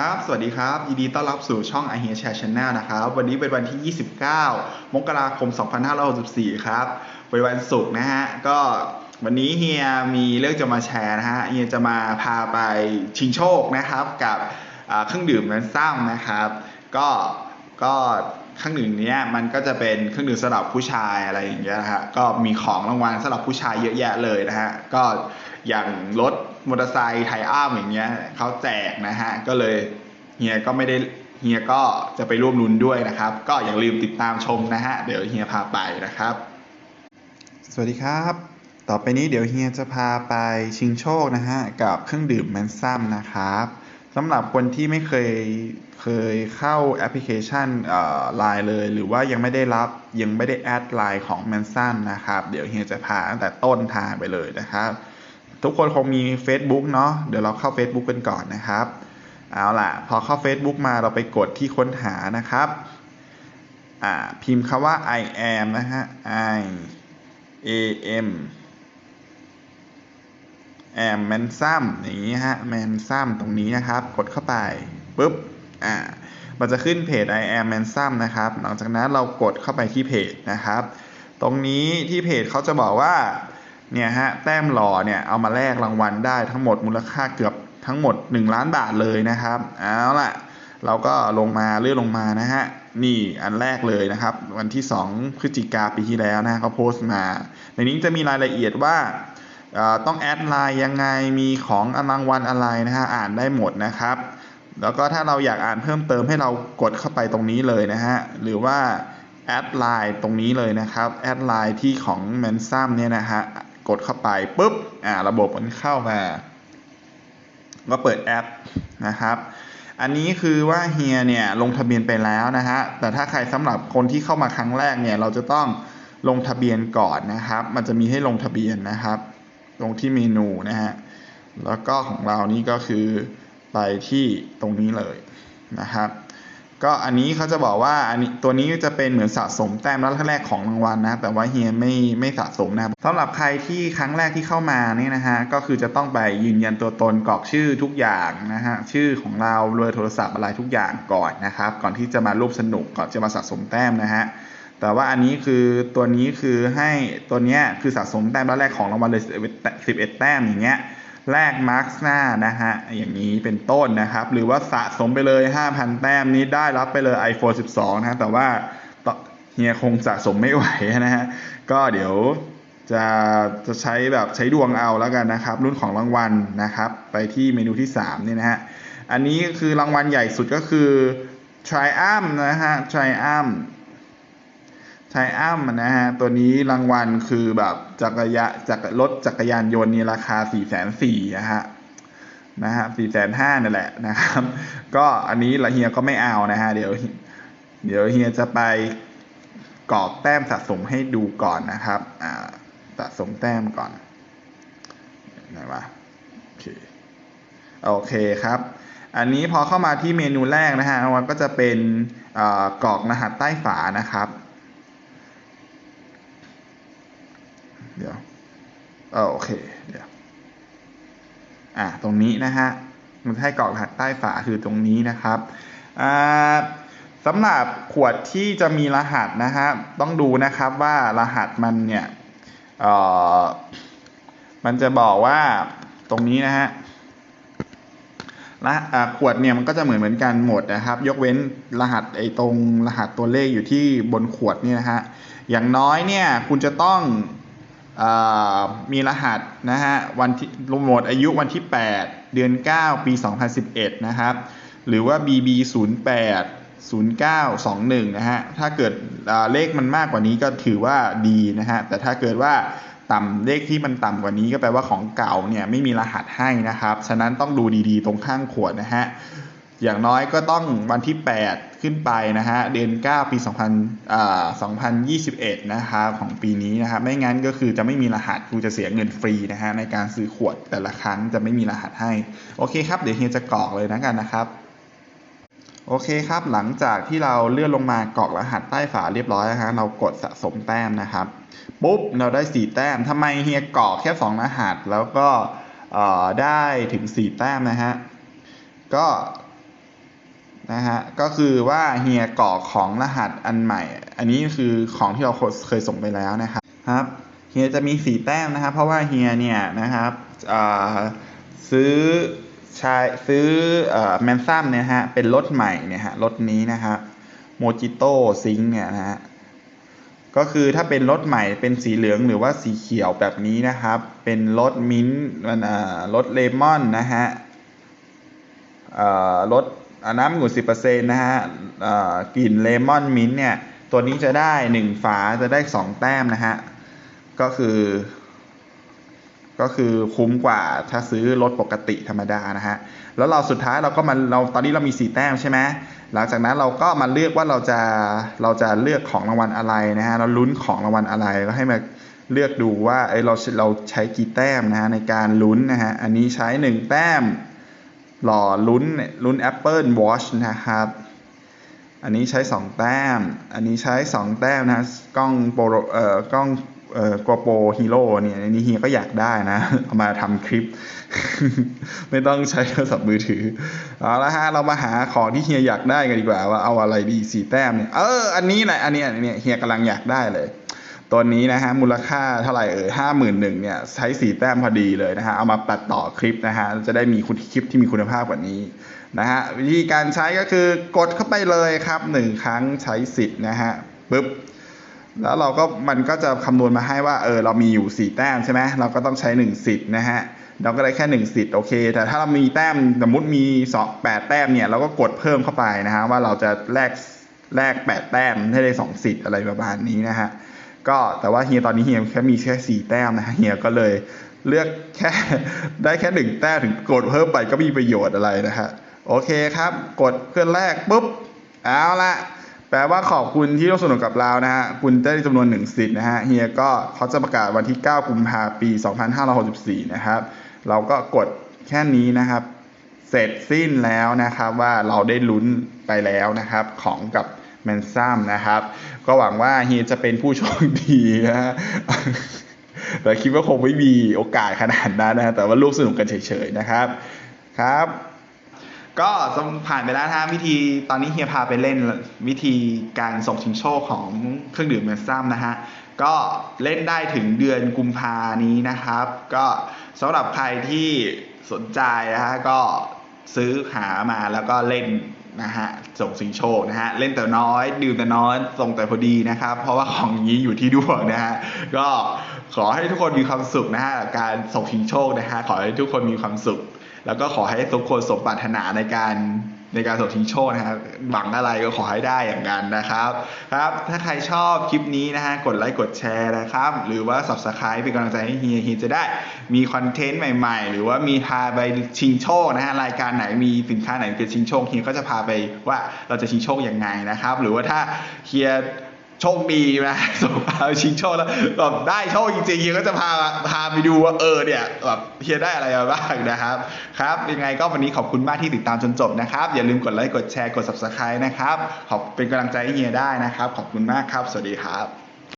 ครับ สวัสดีครับ ยินดีต้อนรับสู่ช่อง i h e a r Share Channel นะครับ วันนี้เป็นวันที่ 29 มกราคม 2564 ครับ เป็นวันศุกร์นะฮะ ก็วันนี้เฮียมีเรื่องจะมาแชร์นะฮะ เฮียจะมาพาไปชิงโชคนะครับกับเครื่องดื่มนั้นซ้ำนะครับ ก็ ก็เครื่องดื่มนี้มันก็จะเป็นเครื่องดื่มสำหรับผู้ชายอะไรอย่างเงี้ยนะฮะ ก็มีของรางวัลสำหรับผู้ชายเยอะแยะเลยนะฮะ ก็อย่างรถ มอเตอร์ไซค์ไทอ้ามอย่างเงี้ยเขาแจกนะฮะ ก็เลยเฮียก็ไม่ได้เฮียก็จะไปร่วมลุ้นด้วยนะครับ ก็อย่าลืมติดตามชมนะฮะ เดี๋ยวเฮียพาไปนะครับ สวัสดีครับ ต่อไปนี้เดี๋ยวเฮียจะพาไปชิงโชคนะฮะ กับเครื่องดื่มแมนซัมนะครับสำหรับคนที่ไม่เคยเคยเข้าแอปพลิเคชันไลน์เลย หรือว่ายังไม่ได้รับยังไม่ได้แอดไลน์ของแมนซัมนะครับ เดี๋ยวเฮียจะพาตั้งแต่ต้นทางไปเลยนะครับ ทุกคนคงมี Facebook เนาะเดี๋ยวเราเข้า Facebook กันก่อนนะครับ เอาล่ะ พอเข้า Facebook มาเราไปกดที่ค้นหานะครับ อ่า พิมพ์คำว่า I am นะฮะ I A M am แมนซัมอย่างนี้ฮะแมนซัมตรงนี้นะครับ กดเข้าไปปุ๊บอ่ามันจะขึ้นเพจ I am แมนซัมนะครับ หลังจากนั้นเรากดเข้าไปที่เพจนะครับ ตรงนี้ที่เพจเขาจะบอกว่า เนี่ยฮะแต้มหล่อเนี่ยเอามาแลกรางวัลได้ทั้งหมดมูลค่าเกือบทั้งหมด 1 ล้านบาทเลยนะครับเอาล่ะเราก็ลงมาเลื่อนลงมานะฮะนี่อันแรกเลยนะครับ วันที่ 2 พฤศจิกาปีที่แล้วนะเขาโพสต์มา ในนี้จะมีรายละเอียดว่าต้องแอดไลน์ยังไงมีของรางวัลอะไรนะฮะอ่านได้หมดนะครับ แล้วก็ถ้าเราอยากอ่านเพิ่มเติมให้เรากดเข้าไปตรงนี้เลยนะฮะหรือว่าแอดไลน์ตรงนี้เลยนะครับแอดไลน์ที่ของแมนซัมเนี่ยนะฮะ กดเข้าไปปุ๊บอ่าระบบมันเข้ามาก็เปิดแอปนะครับอันนี้คือว่าเฮียเนี่ยลงทะเบียนไปแล้วนะฮะ แต่ถ้าใครสำหรับคนที่เข้ามาครั้งแรกเนี่ยเราจะต้องลงทะเบียนก่อนนะครับ มันจะมีให้ลงทะเบียนนะครับลงที่เมนูนะฮะ แล้วก็ของเรานี่ก็คือไปที่ตรงนี้เลยนะครับ ก็อันนี้เขาจะบอกว่าอันนี้ตัวนี้จะเป็นเหมือนสะสมแต้มแรกของรางวัลนะแต่ว่าเฮียไม่ไม่สะสมนะสำหรับใครที่ครั้งแรกที่เข้ามานี่นะฮะก็คือจะต้องไปยืนยันตัวตนกรอกชื่อทุกอย่างนะฮะชื่อของเราเบอร์โทรศัพท์อะไรทุกอย่างก่อนนะครับ ก่อนที่จะมาร่วมสนุกก่อนจะมาสะสมแต้มนะฮะแต่ว่าอันนี้คือตัวนี้คือให้ตัวเนี้ยคือสะสมแต้มแรกของรางวัลเลย11แต้มอย่างเงี้ย แลกมาร์คหน้านะฮะอย่างนี้เป็นต้นนะครับ หรือว่าสะสมไปเลย 5,000 แต้มนี้ได้รับไปเลย iPhone 12นะฮะแต่ว่าเฮียคงสะสมไม่ไหวนะฮะก็เดี๋ยวจะจะใช้แบบใช้ดวงเอาแล้วกันนะครับ รุ่นของรางวัลนะครับ ไปที่เมนูที่3นี่นะฮะอันนี้คือรางวัลใหญ่สุดก็คือ Triumph นะฮะ Triumph ไทอัมนะฮะ ตัวนี้รางวัลคือแบบจักรยานจักรรถจักรยานยนต์นี่ราคา4ี่แสนสี่นะฮะนะฮะสี่แสนห้านั่นแหละนะครับ ก็อันนี้ละเฮียก็ไม่เอานะฮะ เดี๋ยว เดี๋ยวเฮียจะไปกรอกแต้มสะสมให้ดูก่อนนะครับ อ่า สะสมแต้มก่อนไหนวะโอเคโอเคครับ อันนี้พอเข้ามาที่เมนูแรกนะฮะมันก็จะเป็นกรอกรหัสใต้ฝานะครับ เดี๋ยวเออโอเค เดี๋ยว อ่าตรงนี้นะฮะ มันให้กรอกรหัสใต้ฝาคือตรงนี้นะครับ อ่าสำหรับขวดที่จะมีรหัสนะฮะ ต้องดูนะครับว่ารหัสมันเนี่ย เอ่อ มันจะบอกว่าตรงนี้นะฮะละขวดเนี่ยมันก็จะเหมือนเหมือนกันหมดนะครับ ยกเว้นรหัสไอ้ตรงรหัสตัวเลขอยู่ที่บนขวดนี่นะฮะอย่างน้อยเนี่ยคุณจะต้อง มีรหัสนะฮะวันที่หมดอายุวันที่ 8 เดือน 9 ปี 2011 นะครับ หรือว่า BB 08 0921 นะฮะ ถ้าเกิดเลขมันมากกว่านี้ก็ถือว่าดีนะฮะ แต่ถ้าเกิดว่าต่ำเลขที่มันต่ำกว่านี้ก็แปลว่าของเก่าเนี่ยไม่มีรหัสให้นะครับ ฉะนั้นต้องดูดีๆ ตรงข้างขวดนะฮะ อย่างน้อยก็ต้องวันที่ 8 ขึ้นไปนะฮะเดือน 9 ปี2000อ่า2021 นะครับของปีนี้นะครับไม่งั้นก็คือจะไม่มีรหัสคุณจะเสียเงินฟรีนะฮะในการซื้อขวดแต่ละครั้งจะไม่มีรหัสให้ โอเคครับ เดี๋ยวเฮียจะกรอกเลยนะกันนะครับโอเคครับ หลังจากที่เราเลื่อนลงมากรอกรหัสใต้ฝาเรียบร้อยนะฮะเรากดสะสมแต้มนะครับปุ๊บเราได้ 4 แต้มทำไมเฮียกรอกแค่ 2 รหัสแล้วก็ได้ถึง 4 แต้มนะฮะก็ นะฮะก็คือว่าเฮียกรอกของรหัสอันใหม่ อันนี้คือของที่เราเคยส่งไปแล้วนะครับครับเฮียจะมีสีแต้มนะครับ เพราะว่าเฮียเนี่ยนะครับซื้อใช้ซื้อแมนซัมเนี่ยฮะเป็นรถใหม่เนี่ยฮะรถนี้นะครับโมจิโต้ซิงเนี่ยนะฮะก็คือถ้าเป็นรถใหม่เป็นสีเหลืองหรือว่าสีเขียวแบบนี้นะครับ เป็นรถมิ้นท์รถเลมอนนะฮะเอ่อลดอ่า น้ำองุ่นสิบเปอร์เซ็นต์นะฮะกลิ่นเลมอนมิ้นท์เนี่ย ตัวนี้จะได้หนึ่งฝาจะได้สองแต้มนะฮะ ก็คือ ก็คือคุ้มกว่าถ้าซื้อรถปกติธรรมดานะฮะ แล้วเราสุดท้ายเราก็มาเราตอนนี้เรามีสี่แต้มใช่ไหมหลังจากนั้นเราก็มาเลือกว่าเราจะเราจะเลือกของรางวัลอะไรนะฮะเราลุ้นของรางวัลอะไรก็ให้มาเลือกดูว่าเอ้เราเราใช้กี่แต้มนะฮะในการลุ้นนะฮะอันนี้ใช้หนึ่งแต้ม หล่อลุ้นลุ้น Apple Watch นะครับ อันนี้ใช้ 2 แต้ม อันนี้ใช้ 2 แต้มนะกล้องโปรเอ่อกล้องเอ่อ GoPro Hero เนี่ยอันนี้เฮียก็อยากได้นะ เอามาทำคลิป ไม่ต้องใช้โทรศัพท์มือถือ เอาละฮะ เรามาหาของที่เฮียอยากได้กันดีกว่าว่าเอาอะไรดีสีแต้มเนี่ย เออ อันนี้แหละ อันนี้อันนี้เฮียกำลังอยากได้เลย ตัวนี้นะฮะมูลค่าเท่าไหร่เอ่ยห้าหมื่นหนึ่งเนี่ยใช้สีแต้มพอดีเลยนะฮะเอามาตัดต่อคลิปนะฮะจะได้มีคุณคลิปที่มีคุณภาพกว่านี้นะฮะวิธีการใช้ก็คือกดเข้าไปเลยครับหนึ่งครั้งใช้สิทธิ์นะฮะปึ๊บแล้วเราก็มันก็จะคำนวณมาให้ว่าเออเรามีอยู่สี่แต้มใช่ไหมเราก็ต้องใช้หนึ่งสิทธิ์นะฮะเราก็ได้แค่หนึ่งสิทธิ์โอเค แต่ถ้าเรามีแต้มสมมติมีสองแปดแต้มเนี่ยเราก็กดเพิ่มเข้าไปนะฮะว่าเราจะแลกแลกแปดแต้มให้ได้สองสิทธิ์อะไรประมาณนี้นะฮะ ก็แต่ว่าเฮียตอนนี้เฮียแค่มีแค่สี่แต้มนะเฮียก็เลยเลือกแค่ได้แค่หนึ่งแต้มถึงกดเพิ่มไปก็ไมมีประโยชน์อะไรนะฮะโอเคครับ กดเพื่อนแรกปุ๊บเอาละแปลว่าขอบคุณที่ร่วมสนุกกับเรานะฮะคุณได้จำนวนหนึ่งสิทธิ์นะฮะเฮียก็เขาจะประกาศวันที่ 9 กุมภาปี 2564 นะครับ เราก็กดแค่นี้นะครับ เสร็จสิ้นแล้วนะครับว่าเราได้ลุ้นไปแล้วนะครับของกับ แมนซัมนะครับ ก็หวังว่าเฮียจะเป็นผู้โชคดีนะฮะแต่คิดว่าคงไม่มีโอกาสขนาดนั้นนะแต่ว่าร่วมสนุกกันเฉยๆนะครับครับ ก็ผ่านไปแล้วนะฮะวิธีตอนนี้เฮียพาไปเล่นวิธีการส่งชิงโชคของเครื่องดื่มแมนซัมนะฮะก็เล่นได้ถึงเดือนกุมภานี้นะครับ ก็สำหรับใครที่สนใจนะฮะก็ซื้อหามาแล้วก็เล่น นะฮะส่งสิงโชคนะฮะเล่นแต่น้อย ดื่มแต่น้อยส่งแต่พอดีนะครับ เพราะว่าของนี้อยู่ที่ดวงนะฮะก็ขอให้ทุกคนมีความสุขนะฮะการส่งสิงโชคนะฮะขอให้ทุกคนมีความสุข แล้วก็ขอให้ทุกคนสมปรารถนาในการ ในการส่งชิงโชคนะครับหวังอะไรก็ขอให้ได้อย่างนั้นนะครับครับ ถ้าใครชอบคลิปนี้นะฮะกดไลค์กดแชร์นะครับ หรือว่า subscribe เป็นกำลังใจให้เฮียเฮียจะได้มีคอนเทนต์ใหม่ ๆ หรือว่ามีพาไปชิงโชคนะฮะรายการไหนมีสินค้าไหนเป็นชิงโชคเฮียก็จะพาไปว่าเราจะชิงโชคยังไงนะครับ หรือว่าถ้าเฮีย โชคดีนะส่งเอาชิงโชคแล้วแบบได้โชคจริงๆเฮียก็จะพาพาไปดูว่าเออเนี่ยแบบเฮียได้อะไรมาบ้างนะครับครับยังไงก็วันนี้ขอบคุณมากที่ติดตามจนจบนะครับอย่าลืมกดไลค์กดแชร์กด subscribe นะครับขอบเป็นกำลังใจให้เฮียได้นะครับ ขอบคุณมากครับ สวัสดีครับ